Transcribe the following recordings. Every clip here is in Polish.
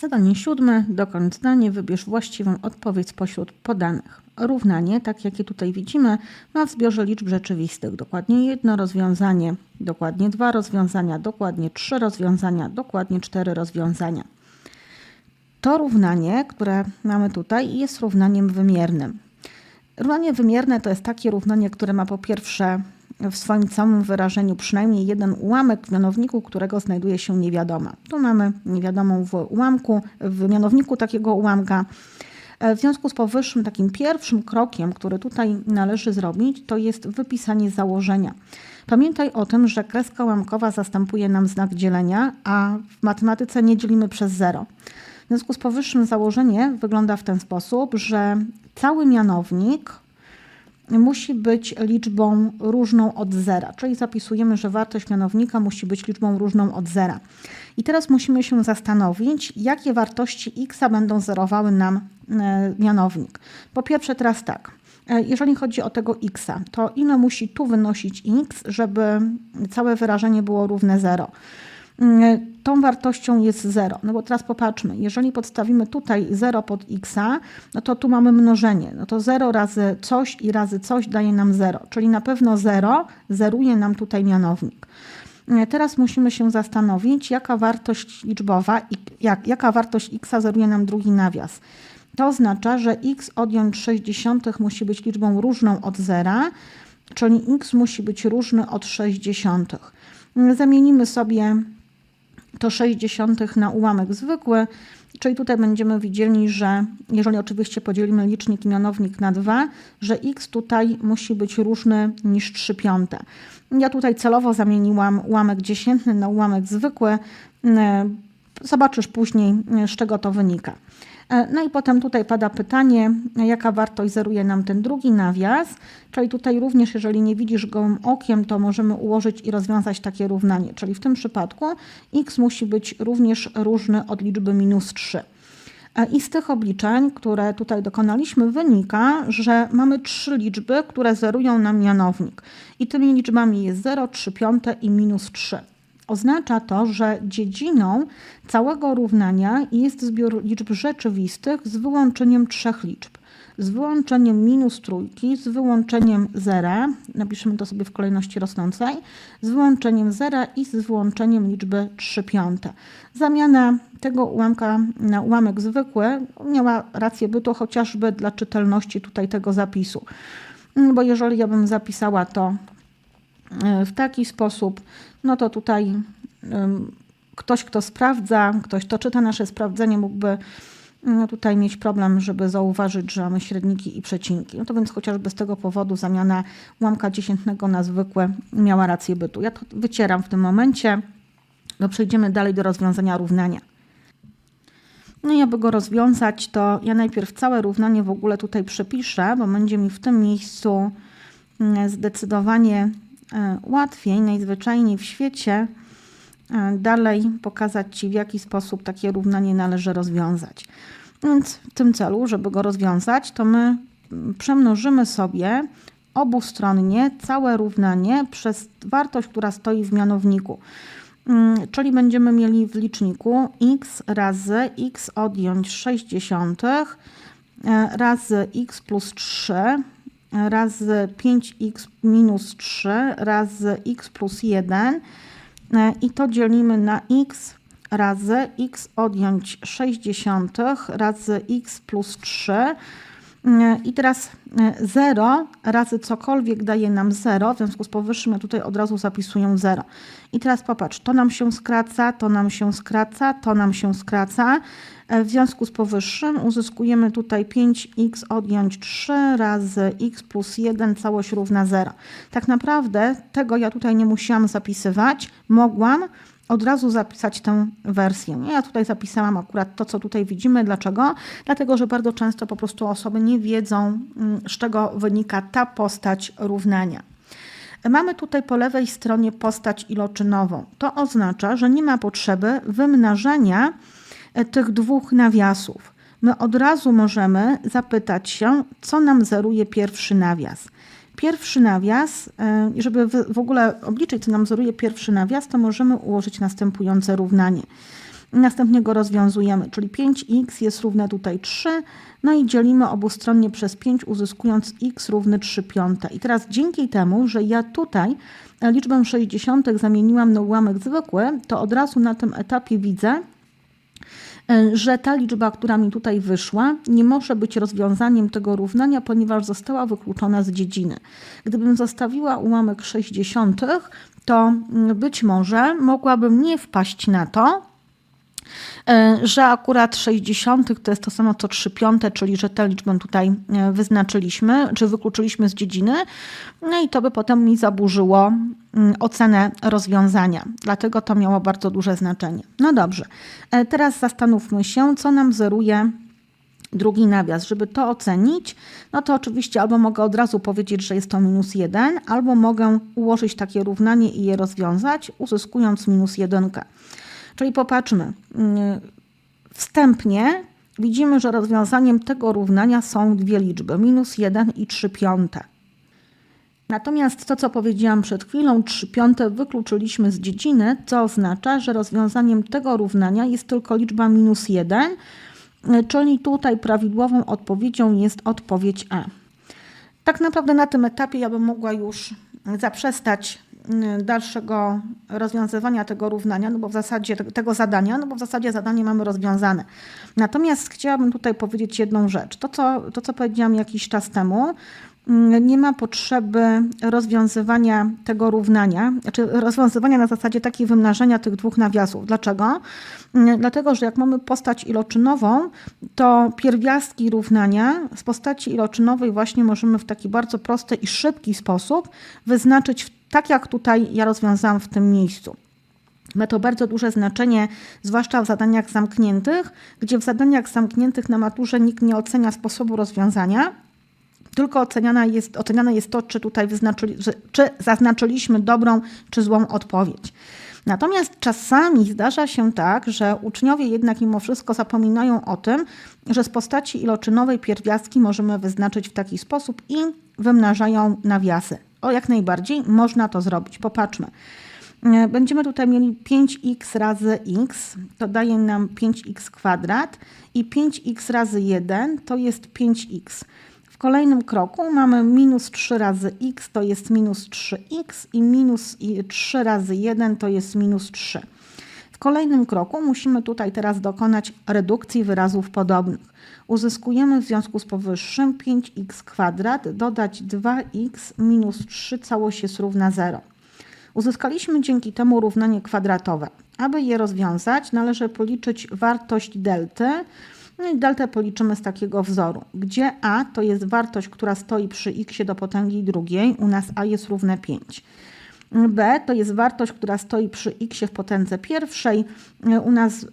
Zadanie siódme. Dokończ zdanie, wybierz właściwą odpowiedź spośród podanych. Równanie, tak jak je tutaj widzimy, ma w zbiorze liczb rzeczywistych. Dokładnie jedno rozwiązanie, dokładnie dwa rozwiązania, dokładnie trzy rozwiązania, dokładnie cztery rozwiązania. To równanie, które mamy tutaj, jest równaniem wymiernym. Równanie wymierne to jest takie równanie, które ma po pierwsze w swoim całym wyrażeniu przynajmniej jeden ułamek w mianowniku, którego znajduje się niewiadoma. Tu mamy niewiadomą w ułamku, w mianowniku takiego ułamka. E, W związku z powyższym, takim pierwszym krokiem, który tutaj należy zrobić, to jest wypisanie założenia. Pamiętaj o tym, że kreska ułamkowa zastępuje nam znak dzielenia, a w matematyce nie dzielimy przez zero. W związku z powyższym założenie wygląda w ten sposób, że cały mianownik musi być liczbą różną od zera, czyli zapisujemy, że wartość mianownika musi być liczbą różną od zera. I teraz musimy się zastanowić, jakie wartości x będą zerowały nam e, mianownik. Po pierwsze teraz tak, e, jeżeli chodzi o tego x, to ile musi tu wynosić x, żeby całe wyrażenie było równe 0? Tą wartością jest 0. No bo teraz popatrzmy, jeżeli podstawimy tutaj 0 pod x, no to tu mamy mnożenie. No to 0 razy coś i razy coś daje nam 0, czyli na pewno 0 zeruje nam tutaj mianownik. Teraz musimy się zastanowić, jaka wartość liczbowa, jak, jaka wartość x zeruje nam drugi nawias. To oznacza, że x odjąć 60 musi być liczbą różną od 0, czyli x musi być różny od 60. Zamienimy sobie to 60 na ułamek zwykły, czyli tutaj będziemy widzieli, że jeżeli oczywiście podzielimy licznik i mianownik na 2, że x tutaj musi być różny niż 3 piąte. Ja tutaj celowo zamieniłam ułamek dziesiętny na ułamek zwykły. Zobaczysz później, z czego to wynika. No i potem tutaj pada pytanie, jaka wartość zeruje nam ten drugi nawias, czyli tutaj również, jeżeli nie widzisz gołym okiem, to możemy ułożyć i rozwiązać takie równanie, czyli w tym przypadku x musi być również różny od liczby minus 3. I z tych obliczeń, które tutaj dokonaliśmy, wynika, że mamy trzy liczby, które zerują nam mianownik. I tymi liczbami jest 0, 3 piąte i minus 3. Oznacza to, że dziedziną całego równania jest zbiór liczb rzeczywistych z wyłączeniem trzech liczb. Z wyłączeniem minus trójki, z wyłączeniem zera, napiszemy to sobie w kolejności rosnącej, z wyłączeniem zera i z wyłączeniem liczby 3 piąte. Zamiana tego ułamka na ułamek zwykły miała rację bytu chociażby dla czytelności tutaj tego zapisu. Bo jeżeli ja bym zapisała to w taki sposób, no to tutaj ktoś, kto sprawdza, ktoś, kto czyta nasze sprawdzenie, mógłby no tutaj mieć problem, żeby zauważyć, że mamy średniki i przecinki. No to więc chociażby z tego powodu zamiana ułamka dziesiętnego na zwykłe miała rację bytu. Ja to wycieram w tym momencie, bo przejdziemy dalej do rozwiązania równania. No i aby go rozwiązać, to ja najpierw całe równanie w ogóle tutaj przepiszę, bo będzie mi w tym miejscu zdecydowanie łatwiej, najzwyczajniej w świecie dalej pokazać Ci, w jaki sposób takie równanie należy rozwiązać. Więc w tym celu, żeby go rozwiązać, to my przemnożymy sobie obustronnie całe równanie przez wartość, która stoi w mianowniku. Czyli będziemy mieli w liczniku x razy x odjąć 60 razy x plus 3 razy 5x minus 3 razy x plus 1 i to dzielimy na x razy x odjąć 60 razy x plus 3 i teraz 0 razy cokolwiek daje nam 0, w związku z powyższym ja tutaj od razu zapisuję 0. I teraz popatrz, to nam się skraca, to nam się skraca, to nam się skraca. W związku z powyższym uzyskujemy tutaj 5x odjąć 3 razy x plus 1 całość równa 0. Tak naprawdę tego ja tutaj nie musiałam zapisywać, mogłam od razu zapisać tę wersję. Ja tutaj zapisałam akurat to, co tutaj widzimy. Dlaczego? Dlatego, że bardzo często po prostu osoby nie wiedzą, z czego wynika ta postać równania. Mamy tutaj po lewej stronie postać iloczynową. To oznacza, że nie ma potrzeby wymnażania tych dwóch nawiasów. My od razu możemy zapytać się, co nam zeruje pierwszy nawias. Pierwszy nawias, żeby w ogóle obliczyć, co nam zeruje pierwszy nawias, to możemy ułożyć następujące równanie. Następnie go rozwiązujemy, czyli 5x jest równe tutaj 3, no i dzielimy obustronnie przez 5, uzyskując x równy 3 piąte. I teraz dzięki temu, że ja tutaj liczbę 60 zamieniłam na ułamek zwykły, to od razu na tym etapie widzę, E, że ta liczba, która mi tutaj wyszła, nie może być rozwiązaniem tego równania, ponieważ została wykluczona z dziedziny. Gdybym zostawiła ułamek 60, to mm, być może mogłabym nie wpaść na to, E, że akurat 60 to jest to samo co 3 piąte, czyli że tę liczbę tutaj e, wyznaczyliśmy, czy wykluczyliśmy z dziedziny, no i to by potem mi zaburzyło ocenę rozwiązania. Dlatego to miało bardzo duże znaczenie. No dobrze, e, teraz zastanówmy się, co nam zeruje drugi nawias. Żeby to ocenić, no to oczywiście albo mogę od razu powiedzieć, że jest to minus 1, albo mogę ułożyć takie równanie i je rozwiązać, uzyskując minus 1. Czyli popatrzmy, mm, wstępnie widzimy, że rozwiązaniem tego równania są dwie liczby, minus 1 i 3 piąte. Natomiast to, co powiedziałam przed chwilą, 3 piąte wykluczyliśmy z dziedziny, co oznacza, że rozwiązaniem tego równania jest tylko liczba minus 1, czyli tutaj prawidłową odpowiedzią jest odpowiedź E. Tak naprawdę na tym etapie ja bym mogła już zaprzestać dalszego rozwiązywania tego równania, no bo w zasadzie tego zadania, no bo w zasadzie zadanie mamy rozwiązane. Natomiast chciałabym tutaj powiedzieć jedną rzecz. To, co, to, co powiedziałam jakiś czas temu, mm, nie ma potrzeby rozwiązywania tego równania, znaczy rozwiązywania na zasadzie takiej wymnażenia tych dwóch nawiasów. Dlaczego? Mm, dlatego, że jak mamy postać iloczynową, to pierwiastki równania z postaci iloczynowej właśnie możemy w taki bardzo prosty i szybki sposób wyznaczyć w tak jak tutaj ja rozwiązałam w tym miejscu. Ma to bardzo duże znaczenie, zwłaszcza w zadaniach zamkniętych, gdzie w zadaniach zamkniętych na maturze nikt nie ocenia sposobu rozwiązania, tylko oceniana jest, oceniane jest to, czy tutaj wyznaczyli, czy zaznaczyliśmy dobrą czy złą odpowiedź. Natomiast czasami zdarza się tak, że uczniowie jednak mimo wszystko zapominają o tym, że z postaci iloczynowej pierwiastki możemy wyznaczyć w taki sposób i wymnażają nawiasy. O, jak najbardziej można to zrobić. Popatrzmy. E, będziemy tutaj mieli 5x razy x, to daje nam 5x kwadrat i 5x razy 1 to jest 5x. W kolejnym kroku mamy minus 3 razy x to jest minus 3x i minus 3 razy 1 to jest minus 3. Kolejnym kroku musimy tutaj teraz dokonać redukcji wyrazów podobnych. Uzyskujemy w związku z powyższym 5x kwadrat dodać 2x minus 3 całość jest równa 0. Uzyskaliśmy dzięki temu równanie kwadratowe. Aby je rozwiązać należy policzyć wartość delty, no i deltę policzymy z takiego wzoru, gdzie a to jest wartość, która stoi przy x do potęgi drugiej, u nas a jest równe 5 b to jest wartość, która stoi przy x w potędze pierwszej. U nas e,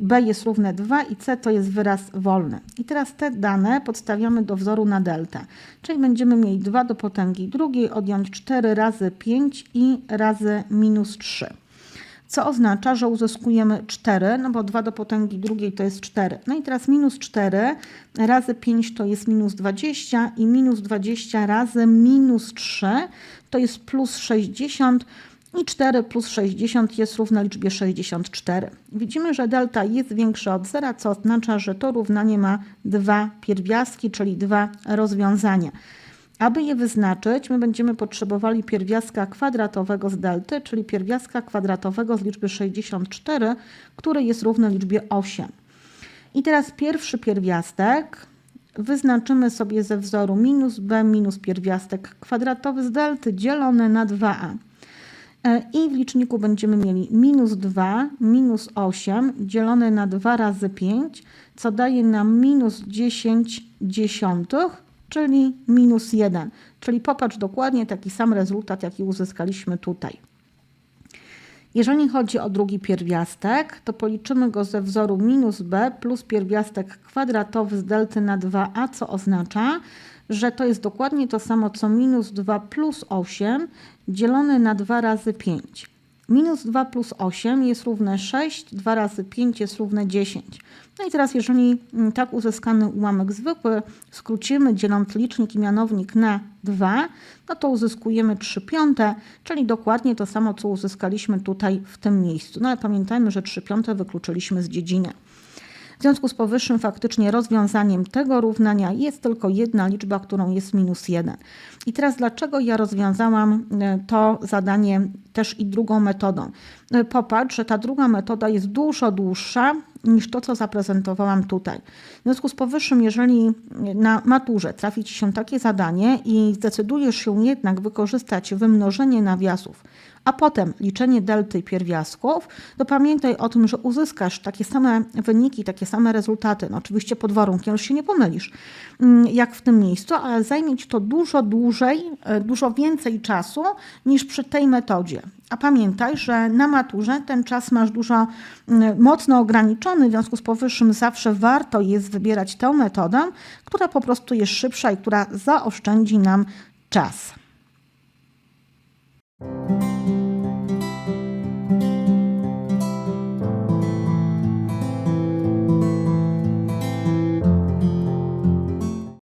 b jest równe 2 i c to jest wyraz wolny. I teraz te dane podstawiamy do wzoru na deltę. Czyli będziemy mieli 2 do potęgi drugiej, odjąć 4 razy 5 i razy minus 3 co oznacza, że uzyskujemy 4, no bo 2 do potęgi drugiej to jest 4. No i teraz minus 4 razy 5 to jest minus 20 i minus 20 razy minus 3 to jest plus 60 i 4 plus 60 jest równa liczbie 64. Widzimy, że delta jest większa od zera, co oznacza, że to równanie ma dwa pierwiastki, czyli dwa rozwiązania. Aby je wyznaczyć, my będziemy potrzebowali pierwiastka kwadratowego z delty, czyli pierwiastka kwadratowego z liczby 64, który jest równy liczbie 8. I teraz pierwszy pierwiastek wyznaczymy sobie ze wzoru minus b minus pierwiastek kwadratowy z delty dzielone na 2a. E, I w liczniku będziemy mieli minus 2 minus 8 dzielone na 2 razy 5, co daje nam minus 10 dziesiątych, czyli minus 1. Czyli popatrz dokładnie taki sam rezultat, jaki uzyskaliśmy tutaj. Jeżeli chodzi o drugi pierwiastek, to policzymy go ze wzoru minus b plus pierwiastek kwadratowy z delty na 2a, co oznacza, że to jest dokładnie to samo co minus 2 plus 8 dzielone na 2 razy 5. Minus 2 plus 8 jest równe 6, 2 razy 5 jest równe 10. No i teraz jeżeli mm, tak uzyskany ułamek zwykły skrócimy dzieląc licznik i mianownik na 2, no to uzyskujemy 3 piąte, czyli dokładnie to samo, co uzyskaliśmy tutaj w tym miejscu. No ale pamiętajmy, że 3 piąte wykluczyliśmy z dziedziny. Związku z powyższym faktycznie rozwiązaniem tego równania jest tylko jedna liczba, którą jest minus 1. I teraz dlaczego ja rozwiązałam e, to zadanie też i drugą metodą? E, Popatrz, że ta druga metoda jest dużo dłuższa niż to, co zaprezentowałam tutaj. W związku z powyższym, jeżeli na maturze trafi Ci się takie zadanie i zdecydujesz się jednak wykorzystać wymnożenie nawiasów, a potem liczenie delty pierwiastków, to pamiętaj o tym, że uzyskasz takie same wyniki, takie same rezultaty. No oczywiście pod warunkiem, że się nie pomylisz, mm, jak w tym miejscu, ale zajmie Ci to dużo dłużej, e, dużo więcej czasu niż przy tej metodzie. A pamiętaj, że na maturze ten czas masz dużo mm, mocno ograniczony, w związku z powyższym zawsze warto jest wybierać tę metodę, która po prostu jest szybsza i która zaoszczędzi nam czas.